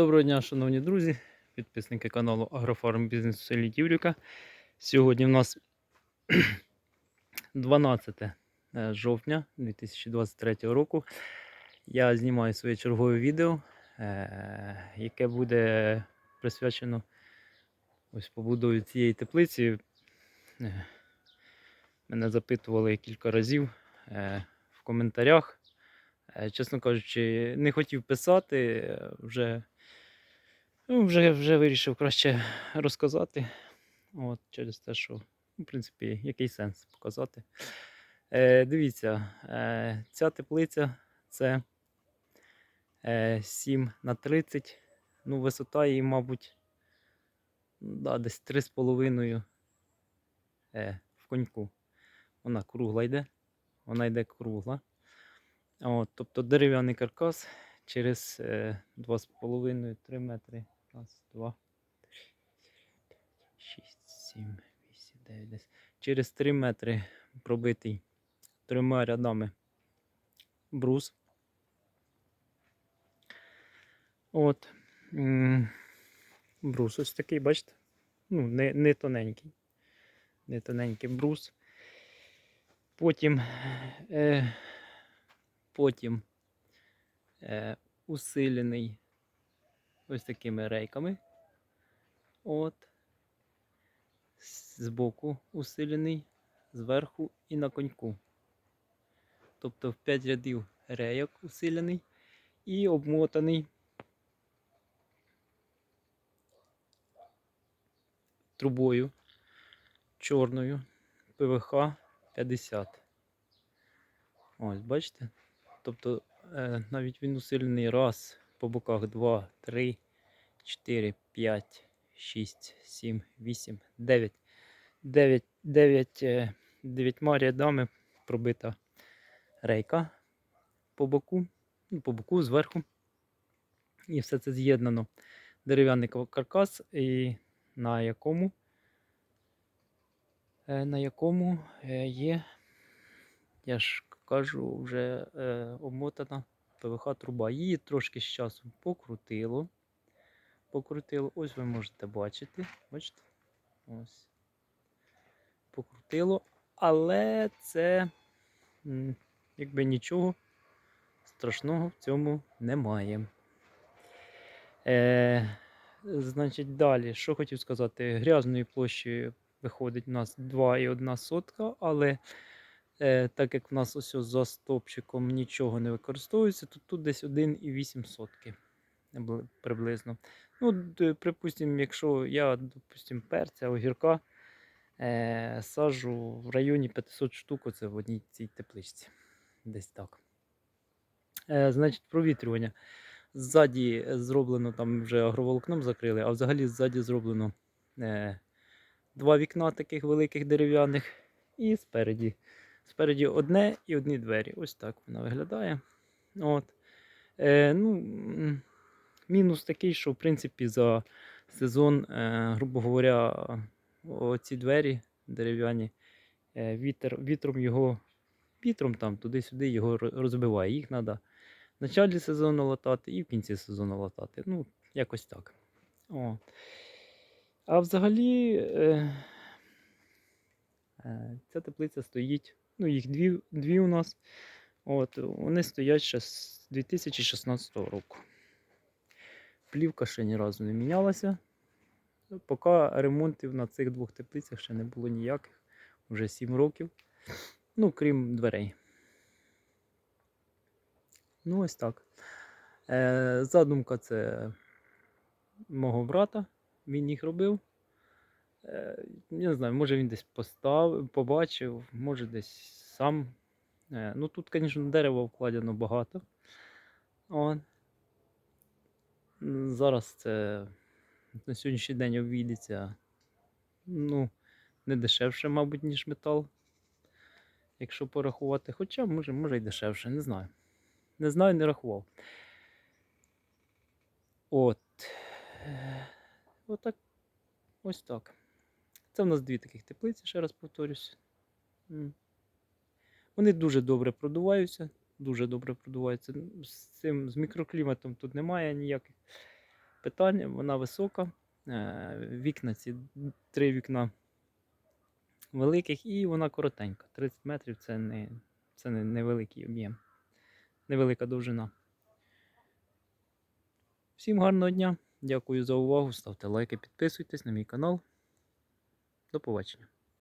Доброго дня, шановні друзі, підписники каналу Агрофарм Бізнес у селі Дівлюка. Сьогодні в нас 12 е, жовтня 2023 року. Я знімаю своє чергове відео, е, яке буде присвячено ось побудові цієї теплиці. Е, Мене запитували кілька разів в коментарях. Е, Чесно кажучи, не хотів писати, е, вже, ну, вже, вже вирішив краще розказати. От, через те, що, ну, в принципі, який сенс показати. Е, дивіться, е, ця теплиця це е, 7 на 30. Ну, висота її, мабуть, да, десь 3,5 е, в коньку. Вона кругла йде. Вона йде кругла. От, тобто дерев'яний каркас через е, 2,5-3 метри. Раз, два, три, шість, сім, вісім, дев'ять, десять. Через 3 метри пробитий трьома рядами брус. От. Брус ось такий, бачите? Ну, не, не тоненький. Не тоненький брус. Потім е, потім е, усилений ось такими рейками. От. Збоку усилений, зверху і на коньку. Тобто в 5 рядів рейок усилений і обмотаний трубою чорною ПВХ 50. Ось, бачите? Тобто е, навіть він усилений раз по боках 2, 3, 4, 5, 6, 7, 8, 9. 9, 9, е, 9 рядами пробита рейка по боку, ну, по боку, зверху. І все це з'єднано. Дерев'яний каркас, і на якому, е, на якому е, є я ж кажу, вже е, обмотана ПВХ труба. Її трошки з часом покрутило. Покрутило, ось ви можете бачити. Бачите? Ось. Покрутило. Але це якби нічого страшного в цьому немає. Е, значить, далі, що хотів сказати, грязної площі виходить у нас 2,1 сотка, але так як в нас ось за стопчиком нічого не використовується, то тут десь 1,8 сотки приблизно. Ну, припустимо, якщо я, допустимо, перця, огірка е, саджу в районі 500 штук, оце в одній цій тепличці. Десь так. Е, значить, провітрювання. Ззаді зроблено, там вже агроволокном закрили, а взагалі ззаді зроблено е, два вікна таких великих дерев'яних і спереді. Спереді одне і одні двері. Ось так вона виглядає. От. Е, ну, мінус такий, що в принципі за сезон, е, грубо говоря, оці двері дерев'яні, е, вітер, вітром його, вітром там туди-сюди його розбиває. Їх треба в началі сезону латати і в кінці сезону латати. Ну, якось так. О. А взагалі. Е, Ця теплиця стоїть, ну їх дві, дві у нас. От, вони стоять ще з 2016 року. Плівка ще ні разу не мінялася. Поки ремонтів на цих двох теплицях ще не було ніяких, вже 7 років. Ну, крім дверей. Ну, ось так. Е, задумка це мого брата, він їх робив. Е, Я не знаю, може він десь поставив, побачив, може десь сам. Е, Ну тут, звісно, дерева вкладено багато. От. Зараз це на сьогоднішній день обійдеться ну, не дешевше, мабуть, ніж метал. Якщо порахувати. Хоча, може, може й дешевше, не знаю. Не знаю, не рахував. От. Е, Отак. Ось так. Це в нас дві таких теплиці, ще раз повторюсь. Вони дуже добре продуваються. Дуже добре продуваються. З цим з мікрокліматом тут немає ніяких питання, вона висока. Е, Вікна ці три вікна великих, і вона коротенька. 30 метрів це не, це не невеликий об'єм, невелика довжина. Всім гарного дня. Дякую за увагу. Ставте лайки, підписуйтесь на мій канал. До побачення.